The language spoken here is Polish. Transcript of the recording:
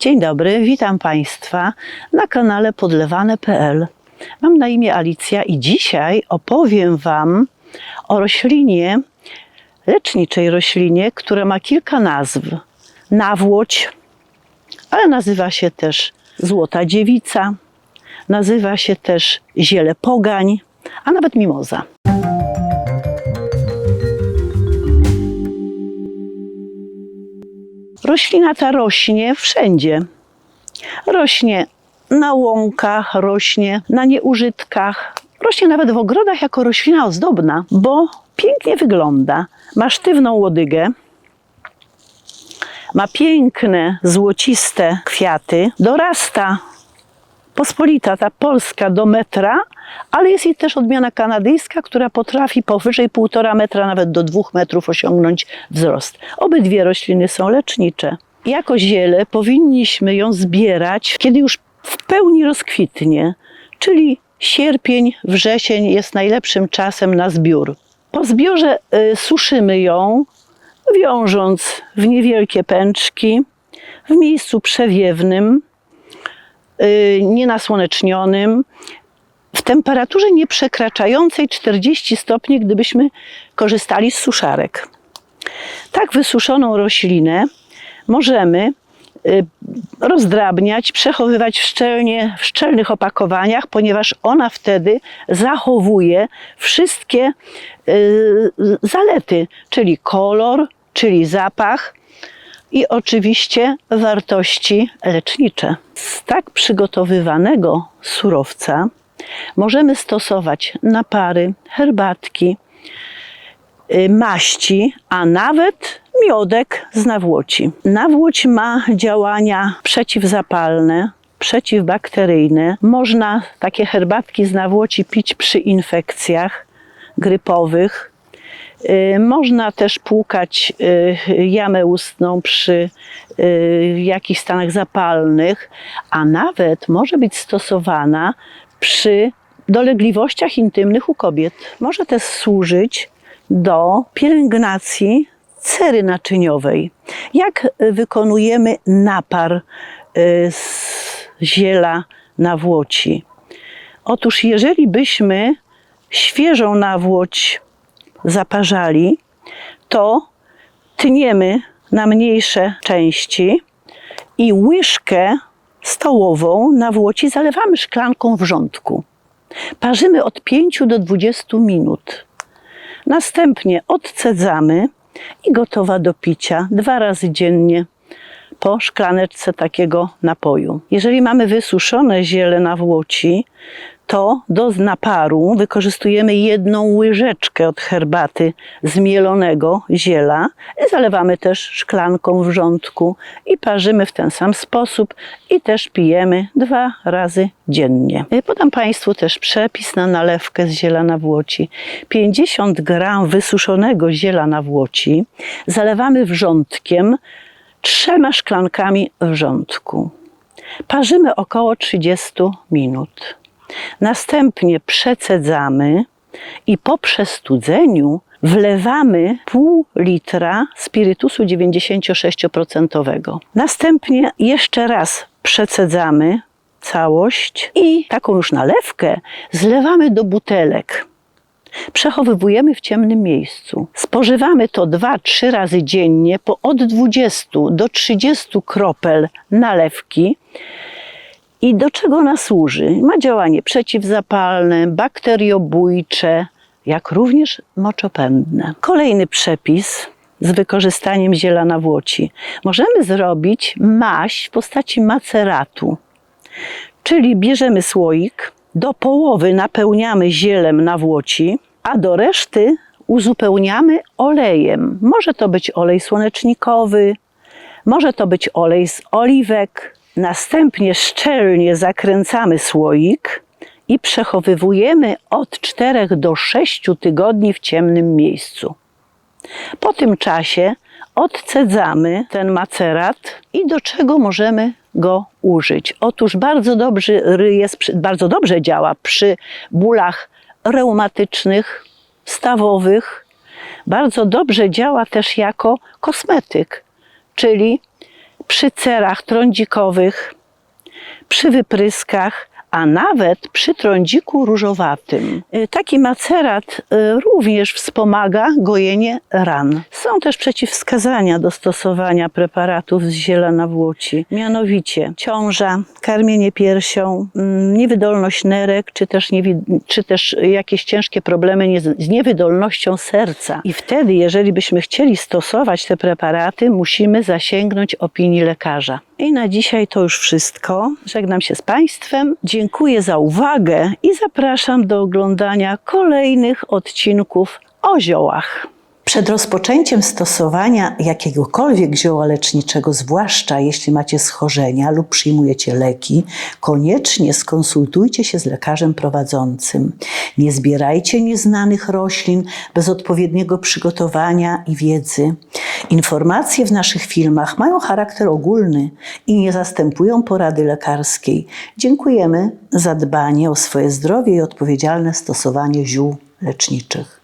Dzień dobry, witam Państwa na kanale podlewane.pl. Mam na imię Alicja i dzisiaj opowiem Wam o roślinie, leczniczej roślinie, która ma kilka nazw. Nawłoć, ale nazywa się też złota dziewica, nazywa się też ziele pogań, a nawet mimoza. Roślina ta rośnie wszędzie. Rośnie na łąkach, rośnie na nieużytkach, rośnie nawet w ogrodach jako roślina ozdobna, bo pięknie wygląda. Ma sztywną łodygę, ma piękne, złociste kwiaty, dorasta pospolita, ta polska do metra, ale jest i też odmiana kanadyjska, która potrafi powyżej 1,5 metra, nawet do 2 metrów osiągnąć wzrost. Obydwie rośliny są lecznicze. Jako ziele powinniśmy ją zbierać, kiedy już w pełni rozkwitnie, czyli sierpień, wrzesień jest najlepszym czasem na zbiór. Po zbiorze y, suszymy ją, wiążąc w niewielkie pęczki w miejscu przewiewnym, y, nienasłonecznionym, w temperaturze nie przekraczającej 40 stopni, gdybyśmy korzystali z suszarek. Tak wysuszoną roślinę możemy y, rozdrabniać, przechowywać w, szczelnie, w szczelnych opakowaniach, ponieważ ona wtedy zachowuje wszystkie y, zalety, czyli kolor, czyli zapach i oczywiście wartości lecznicze. Z tak przygotowywanego surowca możemy stosować napary, herbatki, y, maści, a nawet miodek z nawłoci. Nawłoć ma działania przeciwzapalne, przeciwbakteryjne. Można takie herbatki z nawłoci pić przy infekcjach grypowych. Y, Można też płukać y, jamę ustną przy jakichś stanach zapalnych, a nawet może być stosowana przy dolegliwościach intymnych u kobiet. Może też służyć do pielęgnacji cery naczyniowej. Jak wykonujemy napar y, z ziela nawłoci? Otóż jeżeli byśmy świeżą nawłoć zaparzali, to tniemy na mniejsze części i łyżkę stołową nawłoci zalewamy szklanką wrzątku. Parzymy od 5 do 20 minut. Następnie odcedzamy i gotowa do picia dwa razy dziennie po szklaneczce takiego napoju. Jeżeli mamy wysuszone ziele nawłoci, to do naparu wykorzystujemy jedną łyżeczkę od herbaty zmielonego ziela. Zalewamy też szklanką wrzątku i parzymy w ten sam sposób i też pijemy dwa razy dziennie. Podam Państwu też przepis na nalewkę z ziela nawłoci. 50 gram wysuszonego ziela nawłoci zalewamy wrzątkiem trzema szklankami wrzątku. Parzymy około 30 minut. Następnie przecedzamy i po przestudzeniu wlewamy pół litra spirytusu 96%. Następnie jeszcze raz przecedzamy całość i taką już nalewkę zlewamy do butelek. Przechowywujemy w ciemnym miejscu. Spożywamy to 2-3 razy dziennie po od 20 do 30 kropel nalewki. I do czego ona służy? Ma działanie przeciwzapalne, bakteriobójcze, jak również moczopędne. Kolejny przepis z wykorzystaniem ziela nawłoci. Możemy zrobić maść w postaci maceratu. Czyli bierzemy słoik, do połowy napełniamy zielem nawłoci, a do reszty uzupełniamy olejem. Może to być olej słonecznikowy, może to być olej z oliwek. Następnie szczelnie zakręcamy słoik i przechowywujemy od 4 do 6 tygodni w ciemnym miejscu. Po tym czasie odcedzamy ten macerat i do czego możemy go użyć? Otóż bardzo dobrze, jest, bardzo dobrze działa przy bólach reumatycznych, stawowych. Bardzo dobrze działa też jako kosmetyk, czyli przy cerach trądzikowych, przy wypryskach, a nawet przy trądziku różowatym. Y, Taki macerat y, również wspomaga gojenie ran. Są też przeciwwskazania do stosowania preparatów z ziela nawłoci, mianowicie ciąża, karmienie piersią, mm, niewydolność nerek, czy też, czy też jakieś ciężkie problemy z niewydolnością serca. I wtedy, jeżeli byśmy chcieli stosować te preparaty, musimy zasięgnąć opinii lekarza. I na dzisiaj to już wszystko. Żegnam się z Państwem. Dziękuję za uwagę i zapraszam do oglądania kolejnych odcinków o ziołach. Przed rozpoczęciem stosowania jakiegokolwiek zioła leczniczego, zwłaszcza jeśli macie schorzenia lub przyjmujecie leki, koniecznie skonsultujcie się z lekarzem prowadzącym. Nie zbierajcie nieznanych roślin bez odpowiedniego przygotowania i wiedzy. Informacje w naszych filmach mają charakter ogólny i nie zastępują porady lekarskiej. Dziękujemy za dbanie o swoje zdrowie i odpowiedzialne stosowanie ziół leczniczych.